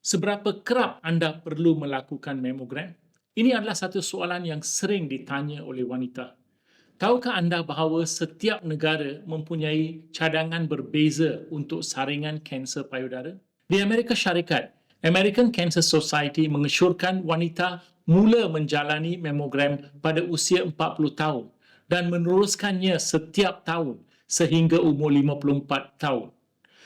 Seberapa kerap anda perlu melakukan mamogram? Ini adalah satu soalan yang sering ditanya oleh wanita. Tahukah anda bahawa setiap negara mempunyai cadangan berbeza untuk saringan kanser payudara? Di Amerika Syarikat, American Cancer Society mengesyorkan wanita mula menjalani mamogram pada usia 40 tahun dan meneruskannya setiap tahun sehingga umur 54 tahun.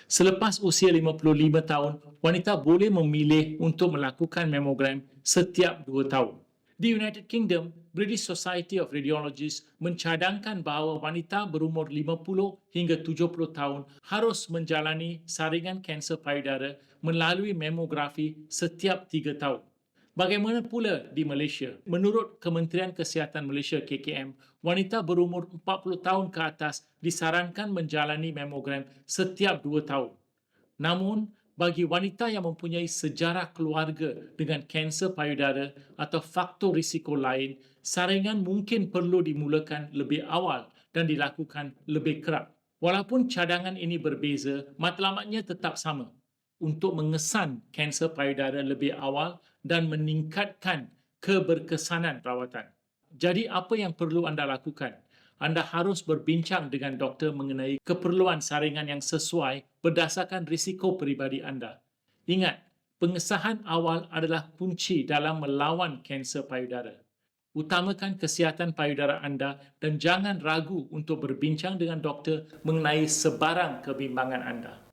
Selepas usia 55 tahun, wanita boleh memilih untuk melakukan mamogram setiap 2 tahun. Di United Kingdom, British Society of Radiologists mencadangkan bahawa wanita berumur 50 hingga 70 tahun harus menjalani saringan kanser payudara melalui mamografi setiap 3 tahun. Bagaimana pula di Malaysia? Menurut Kementerian Kesihatan Malaysia KKM, wanita berumur 40 tahun ke atas disarankan menjalani mamogram setiap 2 tahun. Namun, bagi wanita yang mempunyai sejarah keluarga dengan kanser payudara atau faktor risiko lain, saringan mungkin perlu dimulakan lebih awal dan dilakukan lebih kerap. Walaupun cadangan ini berbeza, matlamatnya tetap sama untuk mengesan kanser payudara lebih awal dan meningkatkan keberkesanan rawatan. Jadi apa yang perlu anda lakukan? Anda harus berbincang dengan doktor mengenai keperluan saringan yang sesuai berdasarkan risiko peribadi anda. Ingat, pengesahan awal adalah kunci dalam melawan kanser payudara. Utamakan kesihatan payudara anda dan jangan ragu untuk berbincang dengan doktor mengenai sebarang kebimbangan anda.